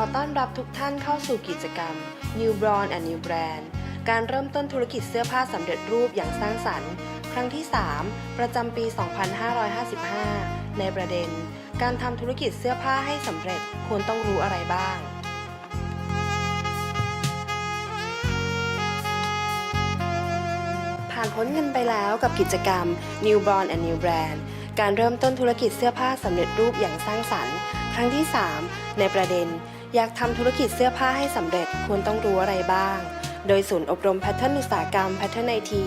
อต้อนรับทุกท่านเข้าสู่กิจกรรม New Brawn and New Brand การเริ่มต้นธุรกิจเสื้อผ้าสำเร็จรูปอย่างสร้างสรรค์ ครั้งที่ 3 ประจำปี 2555 ในประเด็น การทำธุรกิจเสื้อผ้าให้สำเร็จควรต้องรู้อะไรบ้างผ่านพ้นเงินไปแล้วกับกิจกรรม New Born and New Brand การเริ่มต้นธุรกิจเสื้อผ้าสำเร็จรูปอย่างสร้างสรรค์ ครั้งที่ 3 ในประเด็น อยากทำธุรกิจเสื้อผ้าให้สำเร็จควรต้องรู้อะไรบ้าง โดยศูนย์อบรมแพทเทิร์นอุตสาหกรรมแพทเทิร์นไอที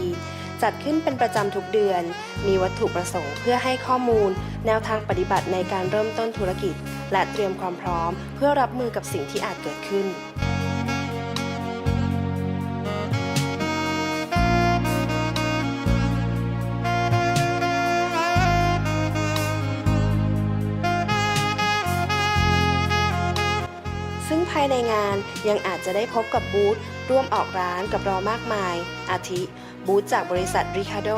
จัดขึ้นเป็นประจำทุกเดือน มีวัตถุประสงค์เพื่อให้ข้อมูล แนวทางปฏิบัติในการเริ่มต้นธุรกิจ และเตรียมความพร้อม เพื่อรับมือกับสิ่งที่อาจเกิดขึ้นานยังอาจจะได้พบกับบูธร่วมออกร้านกับเรามากมาย อาทิ บูธจากบริษัทริคาโด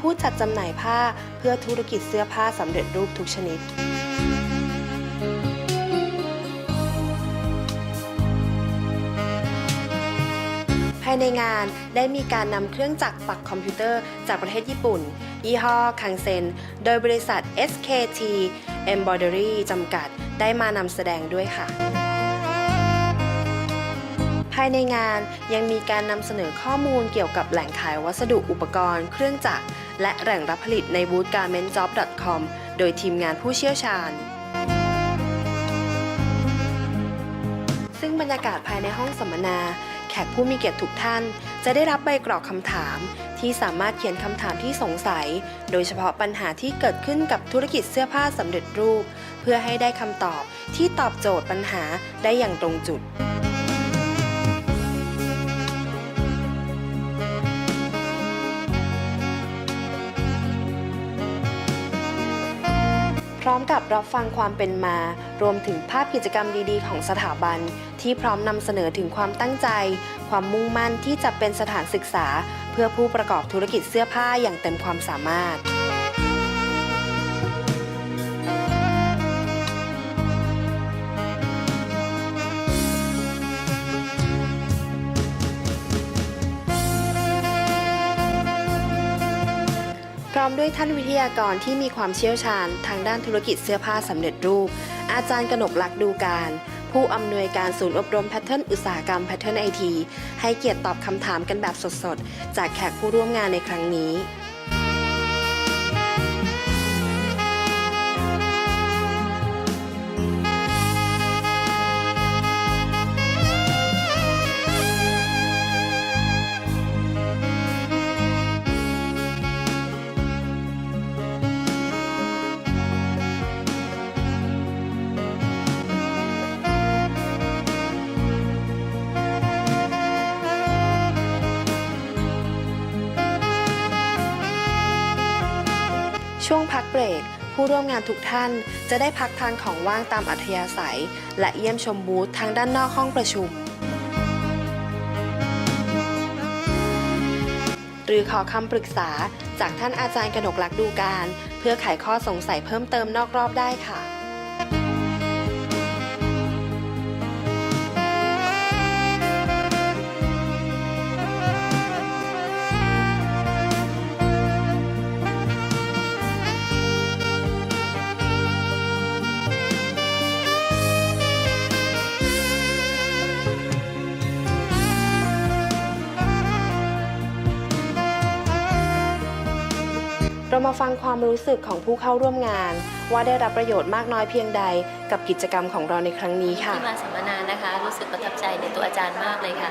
ผู้จัดจำหน่ายผ้าเพื่อธุรกิจเสื้อผ้าสำเร็จรูปทุกชนิดภายในงานได้มีการนำเครื่องจักรปักคอมพิวเตอร์จากประเทศญี่ปุ่น ยี่ห้อคังเซน โดยบริษัท SKT Embroidery จำกัดได้มานำแสดงด้วยค่ะ ภายในงานยังมีการนำเสนอข้อมูลเกี่ยวกับแหล่งขายวัสดุอุปกรณ์ เครื่องจักร และแหล่งรับผลิตในบูธ garmentjob.com โดยทีมงานผู้เชี่ยวชาญ ซึ่งบรรยากาศภายในห้องสัมมนา แขกผู้มีเกียรติทุกท่าน จะได้รับใบกรอกคำถาม ที่สามารถเขียนคำถามที่สงสัย โดยเฉพาะปัญหาที่เกิดขึ้นกับธุรกิจเสื้อผ้าสำเร็จรูป เพื่อให้ได้คำตอบที่ตอบโจทย์ปัญหาได้อย่างตรงจุด ร้อมกับรับฟังความเป็นมา รวมถึงภาพกิจกรรมดีๆ ของสถาบัน ที่พร้อมนำเสนอถึงความตั้งใจ ความมุ่งมั่นที่จะเป็นสถานศึกษา เพื่อผู้ประกอบธุรกิจเสื้อผ้าอย่างเต็มความสามารถ ร้อมด้วยท่านวิทยากรที่มีความเชี่ยวชาญ ทางด้านธุรกิจเสื้อผ้าสำเร็จรูป อาจารย์กนกลักษ์ดูการ ผู้อำนวยการศูนย์อบรมแพทเทิร์นอุตสาหกรรมแพทเทิร์นไอทีให้เกียรติตอบคำถามกันแบบสดๆ จากแขกผู้ร่วมงานในครั้งนี้ ช่วงพักเบรก ผู้ร่วมงานทุกท่านจะได้พักทานของว่างตามอัธยาศัย และเยี่ยมชมบูธทางด้านนอกห้องประชุม หรือขอคำปรึกษาจากท่านอาจารย์กนกลักษ์ดูการ เพื่อไขข้อสงสัยเพิ่มเติมนอกรอบได้ค่ะ เรามาฟังความรู้สึกของผู้เข้าร่วมงาน ว่าได้รับประโยชน์มากน้อยเพียงใดกับกิจกรรมของเราในครั้งนี้ค่ะ ที่มาสัมมนานะคะ รู้สึกประทับใจในตัวอาจารย์มากเลยค่ะ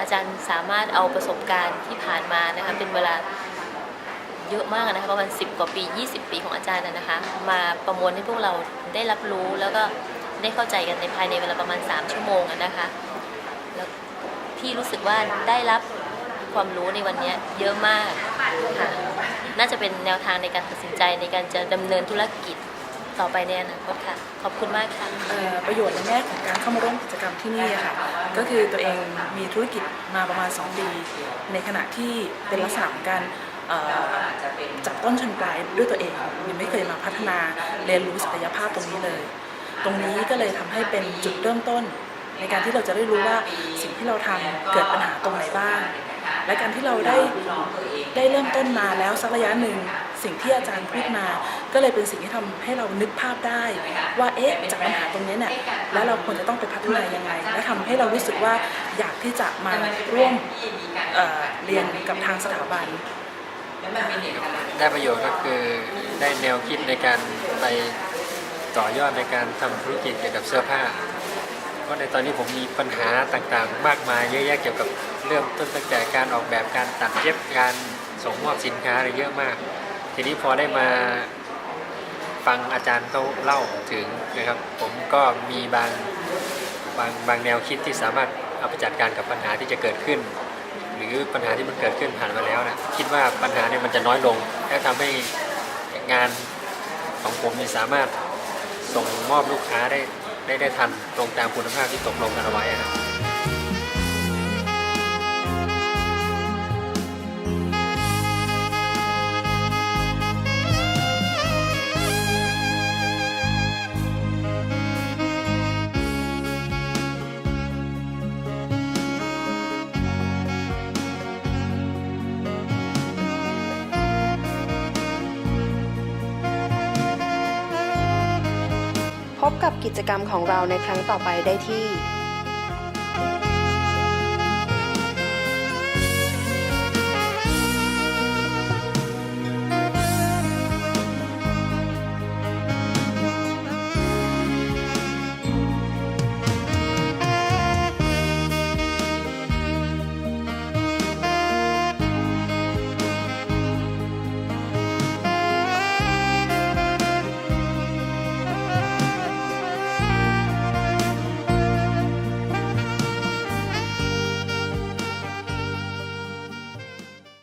อาจารย์สามารถเอาประสบการณ์ที่ผ่านมานะคะเป็นเวลาเยอะมากนะคะประมาณ 10 กว่าปี 20 ปีของอาจารย์นะคะ มาประมวลให้พวกเราได้รับรู้แล้วก็ได้เข้าใจกันในภายในเวลาประมาณ 3 ชั่วโมงนะคะแล้วที่รู้สึกว่าได้รับความรู้ในวันนี้เยอะมากค่ะ น่าจะเป็นแนวทางในการตัดสินใจในการจะดำเนินธุรกิจต่อไปในอนาคตค่ะ ขอบคุณมากค่ะ เอ่อประโยชน์ในแง่ของการเข้ามาร่วมกิจกรรมที่นี่อะค่ะ ก็คือตัวเองมีธุรกิจมาประมาณ 2 ปี ในขณะที่เป็นลักษณะของการเอ่อจับต้นชนปลายด้วยตัวเองยังไม่เคยมาพัฒนาเรียนรู้ศักยภาพตรงนี้เลย ตรงนี้ก็เลยทำให้เป็นจุดเริ่มต้น ในการที่เราจะได้รู้ว่าสิ่งที่เราทำเกิดปัญหาตรงไหนบ้าง และการที่เราได้ได้เริ่มต้นมาแล้วสักระยะหนึ่งสิ่งที่อาจารย์พูดมา ก็เลยเป็นสิ่งที่ทำให้เรานึกภาพได้ ว่าเอ๊ะจากปัญหาตรงนี้เนี่ยแล้วเราควรจะต้องไปพัฒนายังไง และทำให้เรารู้สึกว่าอยากที่จะมาร่วมเเรียนกับทางสถาบันได้ประโยชน์ก็คือได้แนวคิดในการไปต่อยอดในการทำธุรกิจเกี่ยวกับเสื้อผ้า เพราะในตอนนี้ผมมีปัญหาต่างๆ มากมายเยอะแยะเกี่ยวกับเริ่มต้นตั้งแต่การออกแบบการตัดเย็บการส่งมอบสินค้าอะไรเยอะมาก ทีนี้พอได้มาฟังอาจารย์เขาเล่าถึงนะครับ ผมก็มีบางบางบางแนวคิดที่สามารถเอาไปจัดการกับปัญหาที่จะเกิดขึ้น หรือปัญหาที่มันเกิดขึ้นผ่านมาแล้วนะคิดว่าปัญหาเนี่ยมันจะน้อยลง และทำให้งานของผมเนี่ยสามารถส่งมอบลูกค้าได้ ได้ได้ทันตรงตามคุณภาพที่ตกลงกันเอาไว้นะ พบกับกิจกรรมของเราในครั้งต่อไปได้ที่